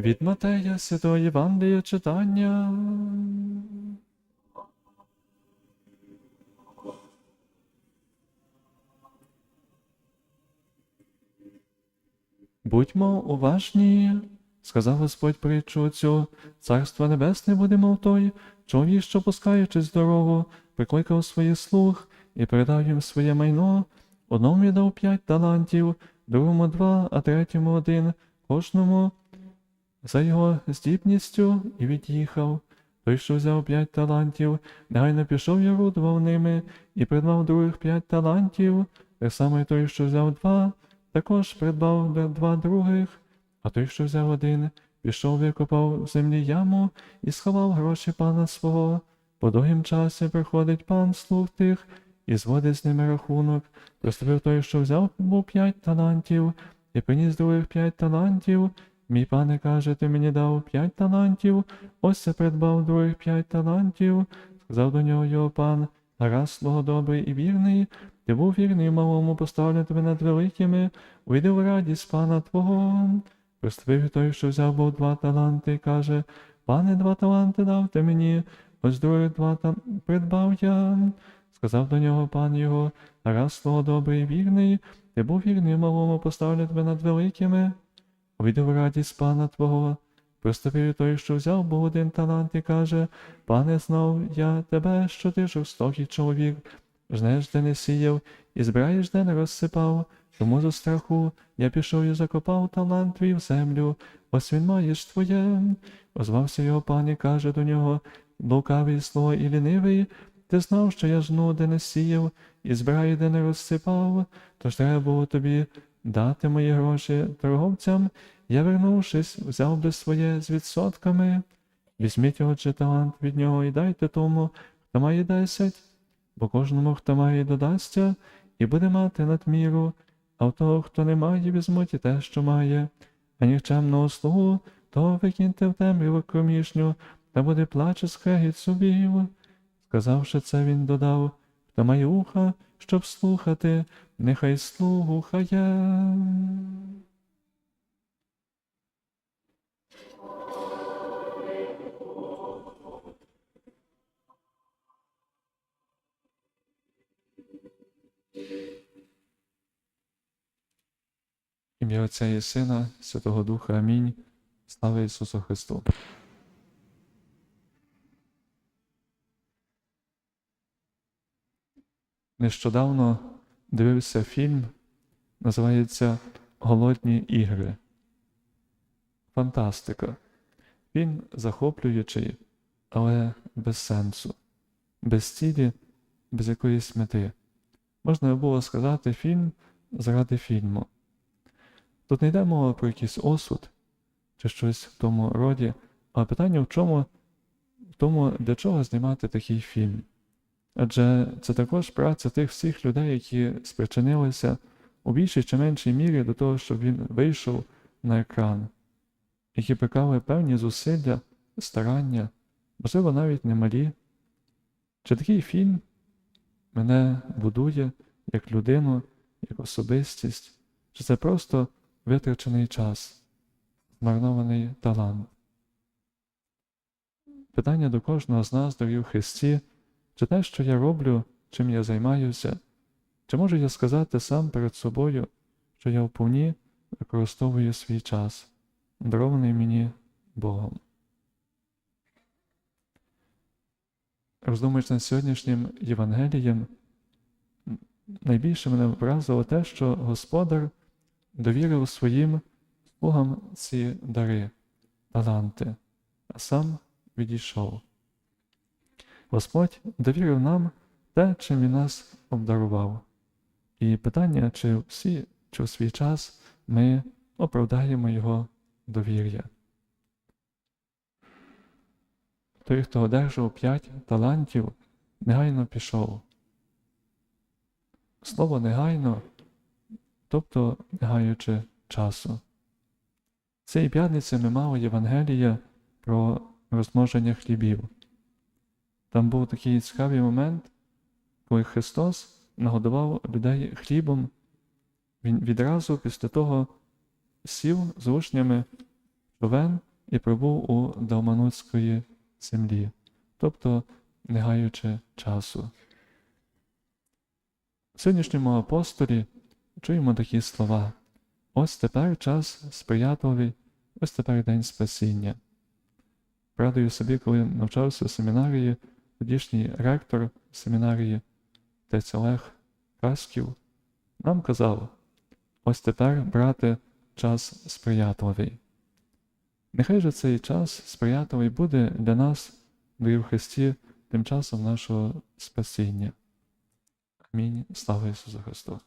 Від Матея Святого Євангелія читання. Будьмо уважні, сказав Господь притчу цю, царство небесне буде, мов той, чоловік, що пускаючись дорогу, прикликав своїх слуг і передав їм своє майно, одному віддав п'ять талантів, другому два, а третьому один, кожному за його здібністю і від'їхав. Той, що взяв п'ять талантів, негайно пішов і орудував ними, і придбав других п'ять талантів, так само й той, що взяв два, також придбав два других, а той, що взяв один, пішов, викопав в землі яму і сховав гроші пана свого. По довгім часі приходить пан слуг тих і зводить з ними рахунок. Приступив той, що взяв був п'ять талантів, і приніс других п'ять талантів. Мій пане каже, ти мені дав п'ять талантів, ось я придбав других п'ять талантів. Сказав до нього його пан, гаразд, слуго добрий і вірний, ти був вірний малому, поставлю тебе над великими, уйди в радість пана твого. Приступив і той, що взяв був два таланти, каже, пане, два таланти дав ти мені, ось других два там придбав я. Сказав до нього пан його, гаразд, слуго добрий і вірний, ти був вірний малому, поставлю тебе над великими. Увійду радість пана твого. Приступив той, що взяв був один талант, і каже, пане, знав я тебе, що ти жорстокий чоловік, жнеш, де не сіяв, і збираєш, де не розсипав. Тому за страху я пішов і закопав талант твій в землю, ось він маєш твоє. Озвався його пан і каже до нього, лукавий слуго і лінивий, ти знав, що я жну, де не сіяв, і збираю, де не розсипав, тож треба було тобі дати мої гроші торговцям, я, вернувшись, взяв би своє з відсотками. Візьміть отже талант від нього і дайте тому, хто має десять, бо кожному, хто має, додасться, і буде мати надміру, а в того, хто не має, візьмуть і те, що має. А нікчемного слугу, того викиньте в темряву кромішню, та буде плач і скрегіт зубів. Сказавши це, він додав, хто має уха, щоб слухати, нехай слухає. Ім'я Отця і Сина, Святого Духа. Амінь. Слава Ісусу Христу. Нещодавно дивився фільм, називається Голодні ігри. Фантастика. Він захоплюючий, але без сенсу, без цілі, без якоїсь мети. Можна було сказати фільм заради фільму. Тут не йде мова про якийсь осуд чи щось в тому роді, а питання в чому, в тому, для чого знімати такий фільм. Адже це також праця тих всіх людей, які спричинилися у більшій чи меншій мірі до того, щоб він вийшов на екран, які приклали певні зусилля, старання, можливо, навіть немалі. Чи такий фільм мене будує як людину, як особистість, чи це просто витрачений час, змарнований талант? Питання до кожного з нас, дорогі в Христі, чи те, що я роблю, чим я займаюся, чи можу я сказати сам перед собою, що я вповні використовую свій час, дарований мені Богом. Роздумуючи над сьогоднішнім Євангелієм, найбільше мене вразило те, що Господар довірив своїм слугам ці дари, таланти, а сам відійшов. Господь довірив нам те, чим Він нас обдарував. І питання, чи всі, чи в свій час ми оправдаємо Його довір'я. Той, хто одержав п'ять талантів, негайно пішов. Слово негайно, тобто не гаючи часу. Цієї п'ятниці ми мали Євангелія про розмноження хлібів. Там був такий цікавий момент, коли Христос нагодував людей хлібом, Він відразу після того сів з учнями човен і прибув у Далманутської землі, тобто не гаючи часу. В сьогоднішньому апостолі чуємо такі слова. Ось тепер час сприятливий, ось тепер день спасіння. Пригадую собі, коли навчався в семінарії, тодішній ректор семінарії отець Олег Касків, нам казав, ось тепер, брате, час сприятливий. Нехай же цей час сприятливий буде для нас, дорогі в Христі, тим часом нашого спасіння. Амінь. Слава Ісусу Христу!